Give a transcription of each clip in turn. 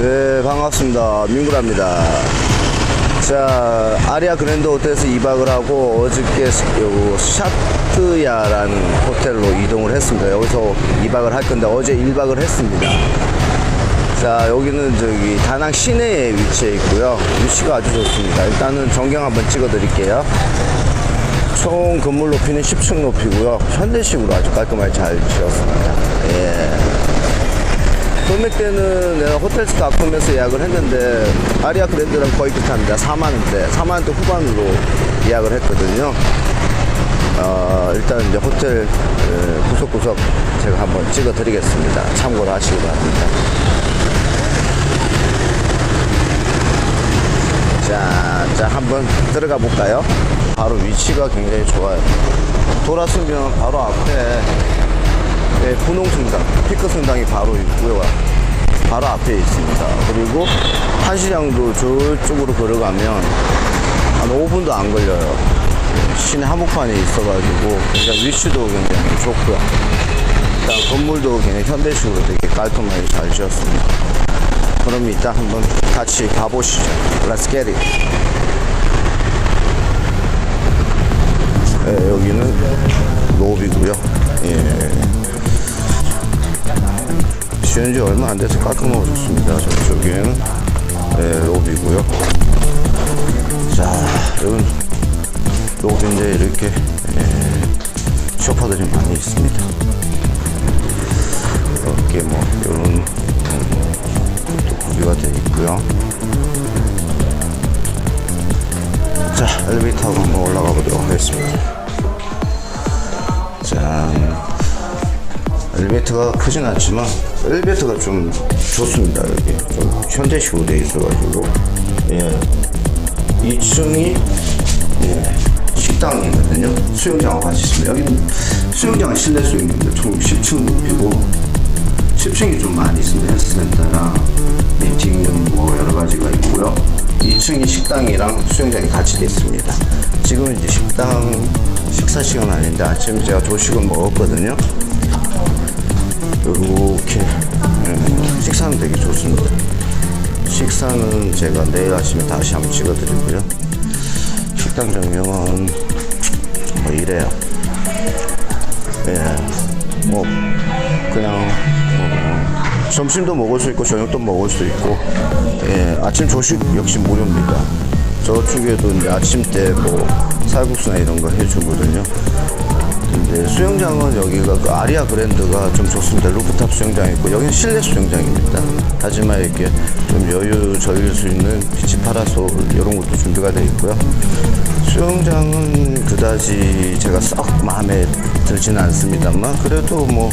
네, 반갑습니다. 민구라입니다. 자, 아리아 그랜드 호텔에서 2박을 하고 어저께 요 샤트야라는 호텔로 이동을 했습니다. 여기서 2박을 할 건데 어제 1박을 했습니다. 자, 여기는 저기 다낭 시내에 위치해 있고요. 위치가 아주 좋습니다. 일단은 전경 한번 찍어 드릴게요. 총 건물 높이는 10층 높이고요. 현대식으로 아주 깔끔하게 잘 지었습니다. 예. 금액 때는 내가 호텔스닷컴에서 예약을 했는데 아리아 그랜드랑 거의 비슷합니다. 4만 원대, 4만 원대 후반으로 예약을 했거든요. 어, 일단 이제 호텔 에, 구석구석 제가 한번 찍어드리겠습니다. 참고로 하시기 바랍니다. 자, 자 한번 들어가 볼까요? 바로 위치가 굉장히 좋아요. 돌아서면 바로 앞에 네, 분홍성당, 피크성당이 바로 있고요. 바로 앞에 있습니다. 그리고 한시장도 저쪽으로 걸어가면 한 5분도 안 걸려요. 시내 한복판에 있어가지고 굉장히 위치도 굉장히 좋고요. 일단 건물도 굉장히 현대식으로 되게 깔끔하게 잘 지었습니다. 그럼 이따 한번 같이 가보시죠. Let's get it. 네, 여기는 로비고요. 예. 지은 지 얼마 안 돼서 깔끔해졌습니다. 저쪽에는 네, 로비고요. 자, 여기 로비인데 이렇게 예, 쇼파들이 많이 있습니다. 이렇게 뭐 이런 구비가 되어 있고요. 자, 엘리베이터 타고 한번 올라가 보도록 하겠습니다. 엘리베이터가 크진 않지만 엘리베이터가 좀 좋습니다 여기. 좀 현대식으로 되어 있어가지고. 예. 2층이 예 식당이거든요. 수영장하고 같이 있습니다. 여기는 수영장은 실내 수영인데 총 10층 높이고 10층이 좀 많이 있습니다. 헬스센터랑 미팅룸 뭐 여러 가지가 있고요. 2층이 식당이랑 수영장이 같이 되어 있습니다. 지금 이제 식당 식사 시간 아닌데 아침 제가 조식을 먹었거든요 이렇게 음, 식사는 되게 좋습니다. 식사는 제가 내일 아침에 다시 한번 찍어드리고요. 식당 정명은 뭐 이래요. 예, 뭐 그냥 뭐 점심도 먹을 수 있고 저녁도 먹을 수 있고 예, 아침 조식 역시 무료입니다. 저쪽에도 이제 아침 때 뭐 살국수나 이런 거 해주거든요. 근데 수영장은 여기가 그 아리아 그랜드가 좀 좋습니다. 루프탑 수영장 있고 여기는 실내 수영장입니다. 하지만 이렇게 좀 여유 즐길 수 있는 비치 파라솔 이런 것도 준비가 되어 있고요. 수영장은 그다지 제가 썩 마음에 들지는 않습니다만 그래도 뭐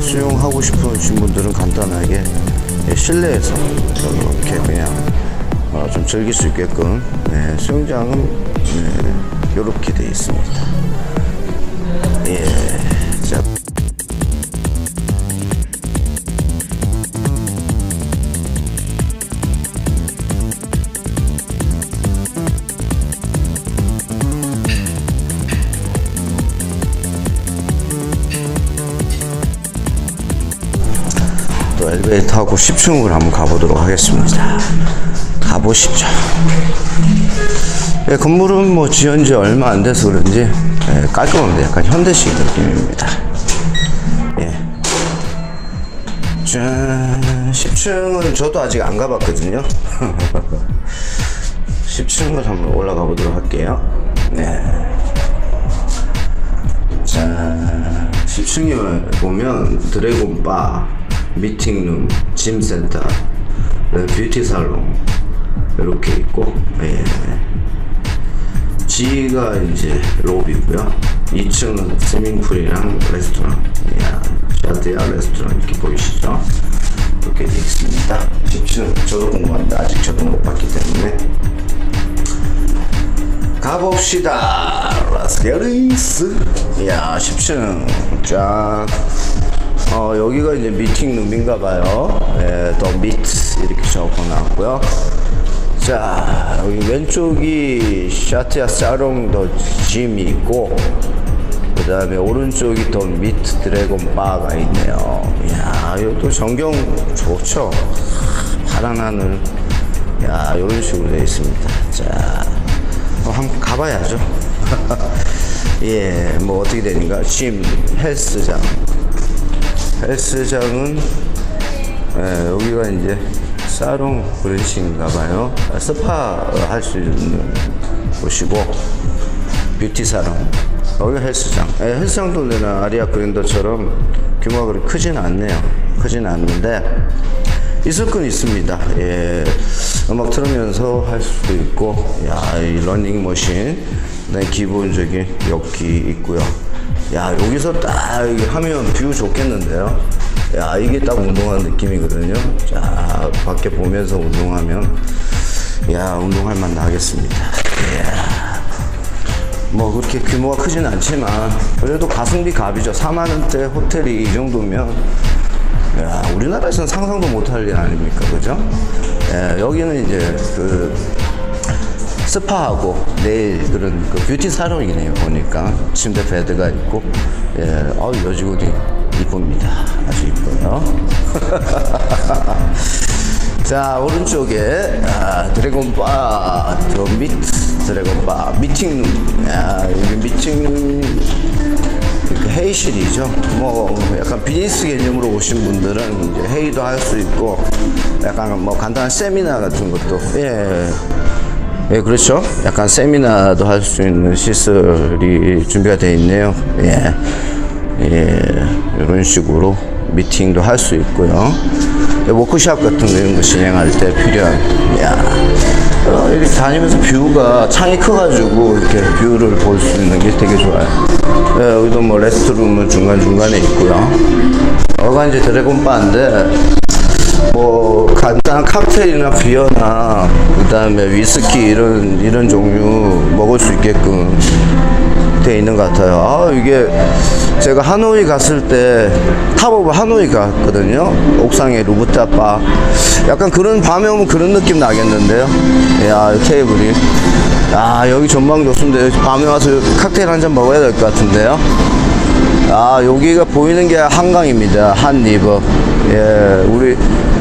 수영하고 싶으신 분들은 간단하게 실내에서 이렇게 그냥 어, 좀 즐길 수 있게끔 네, 수영장은 네, 이렇게 되어 있습니다. 또 엘리베이터 타고 10층으로 한번 가보도록 하겠습니다. 가보시죠. 예, 건물은 뭐 지은 지 얼마 안 돼서 그런지 예, 깔끔합니다. 약간 현대식 느낌입니다. 예. 짠, 10층은 저도 아직 안 가봤거든요. 10층을 한번 올라가 보도록 할게요. 네. 자, 10층에 보면 드래곤 바, 미팅룸, 짐센터, 네, 뷰티 살롱 이렇게 있고, 예. G가 이제 로비고요. 2층은 스밍풀이랑 레스토랑, 예, 샤드야 레스토랑 이렇게 보이시죠? 이렇게 되어 있습니다. 10층 저도 궁금한데 아직 저도 못 봤기 때문에 가봅시다. 라스게리스. 야, 10층. 쫙. 어, 여기가 이제 미팅 룸인가 봐요. 예, 더 미트. 이렇게 적어 놨고요. 자, 여기 왼쪽이 샤트야 사롱 더 짐이 있고, 그 다음에 오른쪽이 더 미트 드래곤 바가 있네요. 이야, 이것도 전경 좋죠. 파란 하늘. 야, 이런 식으로 되어 있습니다. 자, 어, 한번 가봐야죠. 예, 뭐 어떻게 되는가? 짐, 헬스장. 헬스장은 예, 여기가 이제 사롱 브랜치인가 봐요. 아, 스파 할 수 있는 곳이고 뷰티 사롱. 여기가 헬스장. 예, 헬스장도 내나 아리아 그랜더처럼 규모가 그렇게 크진 않네요. 크진 않는데 있을 건 있습니다. 예, 음악 틀으면서 할 수도 있고, 야, 이 러닝머신, 네, 기본적인 역기 있고요. 야, 여기서 딱 하면 뷰 좋겠는데요. 야, 이게 딱 운동하는 느낌이거든요. 자, 밖에 보면서 운동하면, 야, 운동할 맛 나겠습니다. 이야. 뭐 그렇게 규모가 크진 않지만 그래도 가성비 갑이죠. 4만 원대 호텔이 이 정도면 야, 우리나라에서는 상상도 못할 일 아닙니까, 그죠? 예, 여기는 이제 그 스파하고 내일 그런 그 뷰티 사롱이네요 보니까 침대 베드가 있고 예, 어 여직원이 이쁩니다 아주 이뻐요 자 오른쪽에 아, 드래곤바 저밑 드래곤바 미팅룸 야, 여기 미팅 그 회의실이죠. 뭐 약간 비즈니스 개념으로 오신 분들은 이제 회의도 할 수 있고 약간 뭐 간단한 세미나 같은 것도 예. 예, 그렇죠. 약간 세미나도 할 수 있는 시설이 준비가 되어 있네요. 예. 예. 이런 식으로 미팅도 할 수 있고요. 예, 워크샵 같은 거 이런 거 진행할 때 필요한, 야. 어, 이렇게 다니면서 뷰가 창이 커가지고 이렇게 뷰를 볼 수 있는 게 되게 좋아요. 예, 여기도 뭐 레스트룸은 중간중간에 있고요. 여기가 이제 드래곤바인데, 뭐 간단한 칵테일이나 비어나 그다음에 위스키 이런 이런 종류 먹을 수 있게끔 돼 있는 것 같아요. 아 이게 제가 하노이 갔을 때 탑오브 하노이 갔거든요. 옥상에 루브타 바 약간 그런 밤에 오면 그런 느낌 나겠는데요. 야 테이블이 아 여기 전망 좋습니다. 밤에 와서 칵테일 한 잔 먹어야 될 것 같은데요. 아 여기가 보이는 게 한강입니다 한 리버 예 우리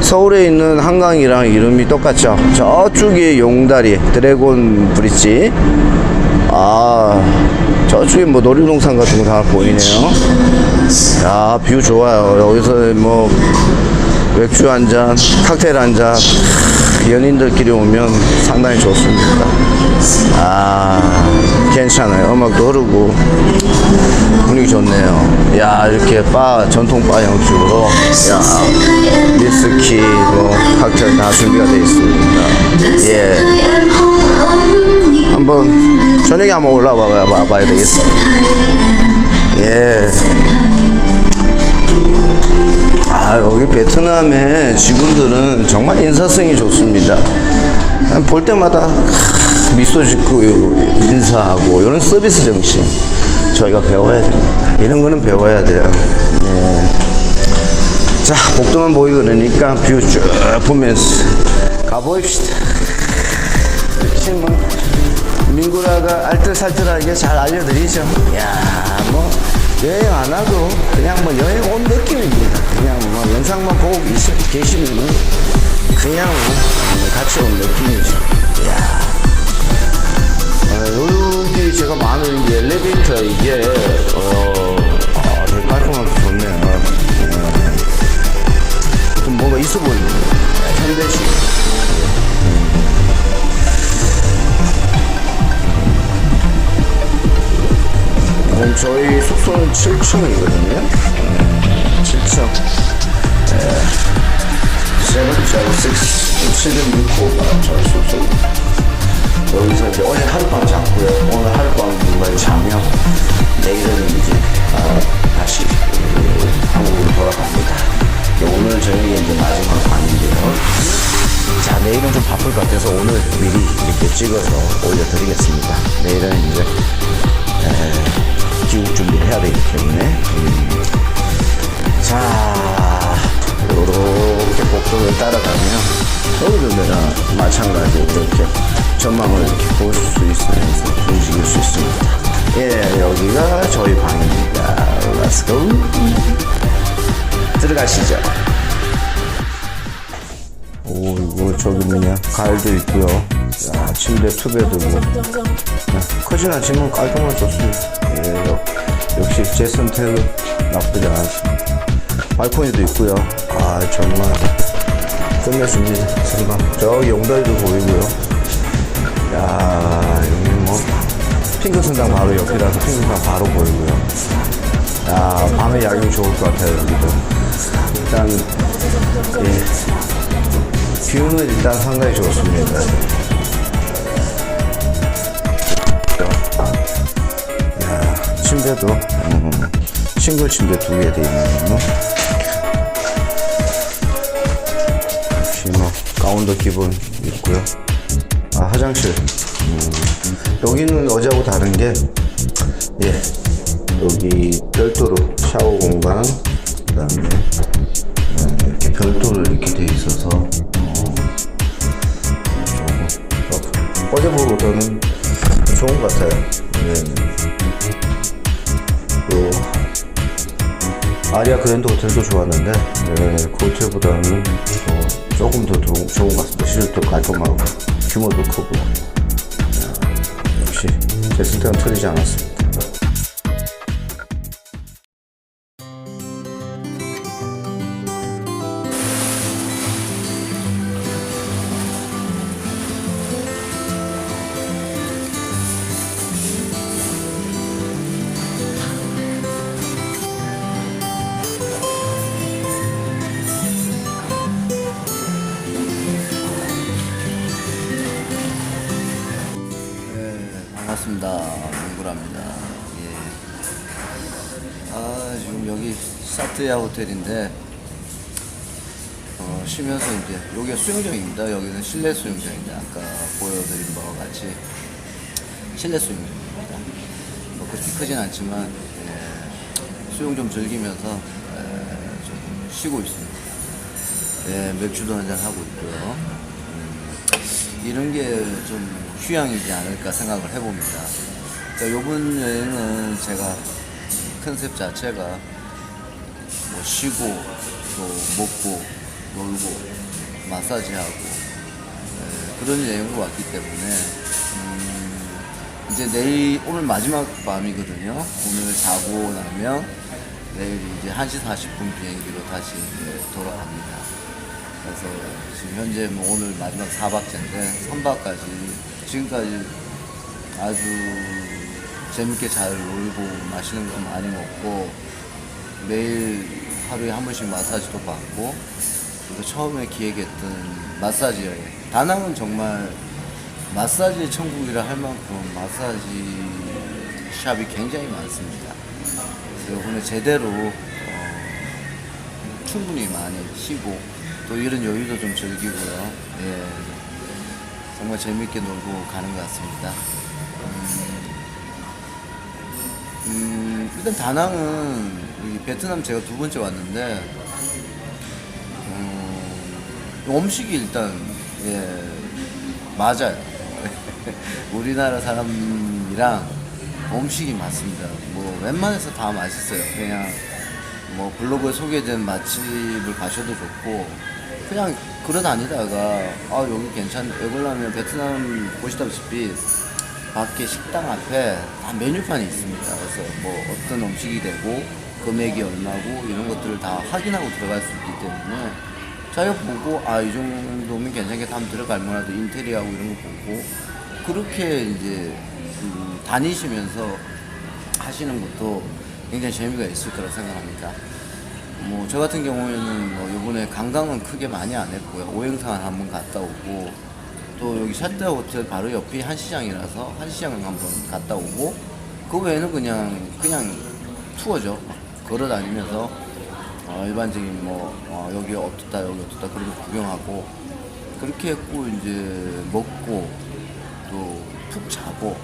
서울에 있는 한강이랑 이름이 똑같죠. 저쪽이 용다리 드래곤 브릿지. 아 저쪽에 뭐 놀이동산 같은 거 다 보이네요. 야 뷰 좋아요. 여기서 뭐 맥주 한잔 칵테일 한잔 연인들끼리 오면 상당히 좋습니다 아 괜찮아요 음악도 흐르고 분위기 좋네요. 야 이렇게 바 전통 바 형식으로 야 위스키 뭐 칵테일 다 준비가 되어 있습니다. 예 한번 저녁에 한번 올라와 봐- 봐야 되겠어. 예. 아 여기 베트남의 직원들은 정말 인사성이 좋습니다. 볼 때마다 미소 짓고 인사하고 이런 서비스 정신 저희가 배워야 됩니다. 이런 거는 배워야 돼요. 예. 자 복도만 보이고 그러니까 뷰 쭉 보면서 가보입시다. 뭐 민구라가 알뜰살뜰하게 잘 알려드리죠. 야, 뭐 여행 안 와도 그냥 뭐 여행 온 느낌입니다. 그냥 뭐 영상만 보고 계시, 계시면은 그냥 뭐 같이 온 느낌이죠. 야, 어, 여기 제가 마음에 게 엘리베이터 이게 어, 아, 되게 깔끔하고 좋네요. 예. 좀 뭔가 있어 보이네요. 현대식. 그럼 저희 숙소는 7층이거든요. 7층. 세븐, 세븐, 식스, 706호가 저희 숙소. 여기서 이제 어제 하룻밤 잤고요. 오늘 하룻밤 누가 자며 내일은 이제 아, 다시 그 한국으로 돌아갑니다. 오늘 저녁이 이제 마지막 밤인데요. 자, 내일은 좀 바쁠 것 같아서 오늘 미리 이렇게 찍어서 올려드리겠습니다. 내일 전망을 이렇게 볼수 있으면서 움직일 수 있습니다. 예, 여기가 저희 방입니다. Let's go. 들어가시죠. 오, 이거 저기 뭐냐, 가을도 있고요. 야, 침대 투베드고. 야, 크진 않지만 깔끔한 좋습니다. 예, 역, 역시 제 선택은 나쁘지 않았습니다. 발코니도 있고요. 아, 정말 끝내줍니다. 저기 용달도 보이고요. 야, 여기 뭐, 핑크 성당 바로 옆이라서 핑크 성당 바로 보이고요. 야, 밤에 야경 좋을 것 같아요, 여기도. 일단, 예. 뷰는 일단 상당히 좋습니다. 야, 침대도, 음, 싱글 침대 두 개 돼 있네요. 역시 뭐, 가운도 기본 있고요. 아, 화장실. 음, 여기는 어제하고 다른 게, 예, 여기 별도로 샤워 공간, 그 다음에 이렇게 별도로 이렇게 돼 있어서 어, 어, 어제보다는 좋은 것 같아요. 네. 또 아리아 그랜드 호텔도 좋았는데 네, 그 호텔보다는 어, 조금 더 좋은, 좋은 것 같습니다. 시설도 깔끔하고 규모도 크고 네, 역시 제 선택은 틀리지 않았습니다. 사트야 호텔인데, 어, 쉬면서 이제, 여기가 수영장입니다. 여기는 실내 수영장인데, 아까 보여드린 바와 같이 실내 수영장입니다. 뭐 그렇게 크진 않지만, 예, 수영 좀 즐기면서, 예, 좀 쉬고 있습니다. 예, 맥주도 한잔 하고 있고요. 음, 이런 게 좀 휴양이지 않을까 생각을 해봅니다. 그러니까 이번 여행은 제가 컨셉 자체가 뭐 쉬고 또 먹고 놀고 마사지하고 예, 그런 여행으로 왔기 때문에 음, 이제 내일 오늘 마지막 밤이거든요. 오늘 자고 나면 내일 이제 1시 40분 비행기로 다시 돌아갑니다. 그래서 지금 현재 뭐 오늘 마지막 4박째인데 3박까지 지금까지 아주 재밌게 잘 놀고 맛있는 거 많이 먹고 매일 하루에 한 번씩 마사지도 받고 그리고 처음에 기획했던 마사지 여행 다낭은 정말 마사지 천국이라 할 만큼 마사지 샵이 굉장히 많습니다. 그래서 이번에 제대로 어, 충분히 많이 쉬고 또 이런 여유도 좀 즐기고요. 예, 정말 재밌게 놀고 가는 것 같습니다. 음, 음, 일단 다낭은 여기 베트남 제가 두 번째 왔는데 음, 음식이 일단 예, 맞아요. 우리나라 사람이랑 음식이 맞습니다. 뭐 웬만해서 다 맛있어요. 그냥 뭐 블로그에 소개된 맛집을 가셔도 좋고 그냥 걸어다니다가 아 여기 괜찮 왜 그러냐면 베트남 보시다시피 밖에 식당 앞에 다 메뉴판이 있습니다. 그래서 뭐 어떤 음식이 되고 금액이 얼마고 이런 것들을 다 확인하고 들어갈 수 있기 때문에 자기가 보고 아 이 정도면 괜찮겠다 하면 들어갈 만하도 인테리어하고 이런 거 보고 그렇게 이제 음, 다니시면서 하시는 것도 굉장히 재미가 있을 거라 생각합니다. 뭐 저 같은 경우에는 뭐 이번에 관광은 크게 많이 안 했고요. 오행산 한번 갔다 오고 또 여기 샤트 호텔 바로 옆이 한시장이라서 한시장을 한번 갔다 오고 그 외에는 그냥 그냥 투어죠. 걸어 다니면서 어, 일반적인 뭐 어, 여기 어떻다 여기 어떻다 그런 거 구경하고 그렇게 했고 이제 먹고 또 푹 자고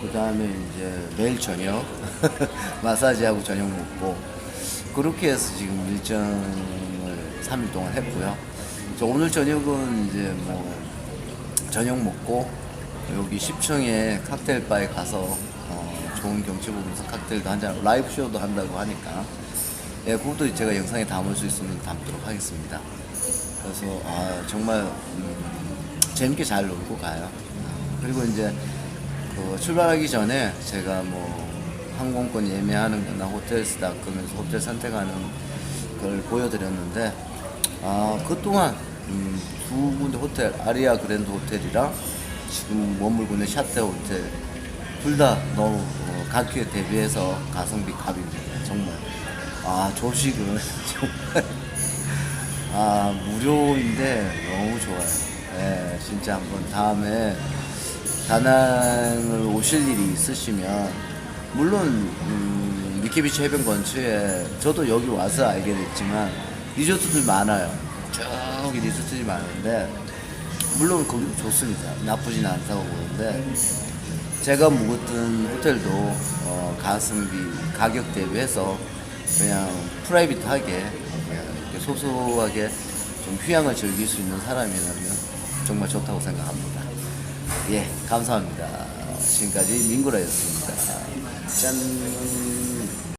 그 다음에 이제 매일 저녁 마사지하고 저녁 먹고 그렇게 해서 지금 일정을 3일 동안 했고요. 저 오늘 저녁은 이제 뭐 저녁 먹고 여기 10층에 칵테일 바에 가서 어, 좋은 경치 보면서 칵테일도 한잔 라이브 쇼도 한다고 하니까 예, 그것도 제가 영상에 담을 수 있으면 담도록 하겠습니다. 그래서 아, 정말 음, 재밌게 잘 놀고 가요. 그리고 이제 그 출발하기 전에 제가 뭐 항공권 예매하는 거나 호텔 스닥하면서 호텔 선택하는 걸 보여드렸는데 아 그동안 음, 두 군데 호텔 아리아 그랜드 호텔이랑 지금 있는 샤테 호텔 둘 다 너무 어, 가격에 대비해서 가성비 갑입니다 정말 아 조식은 정말 아 무료인데 너무 좋아요. 예, 진짜 한번 다음에 다낭을 오실 일이 있으시면 물론 음, 미키비치 해변 근처에 저도 여기 와서 알게 됐지만 리조트들 많아요. 저기 리조트들이 많은데 물론 거기도 좋습니다. 나쁘진 않다고 보는데 제가 묵었던 호텔도 어, 가성비 가격 대비해서 그냥 프라이빗하게 그냥 소소하게 좀 휴양을 즐길 수 있는 사람이라면 정말 좋다고 생각합니다. 예, 감사합니다. 지금까지 민구라였습니다. 짠.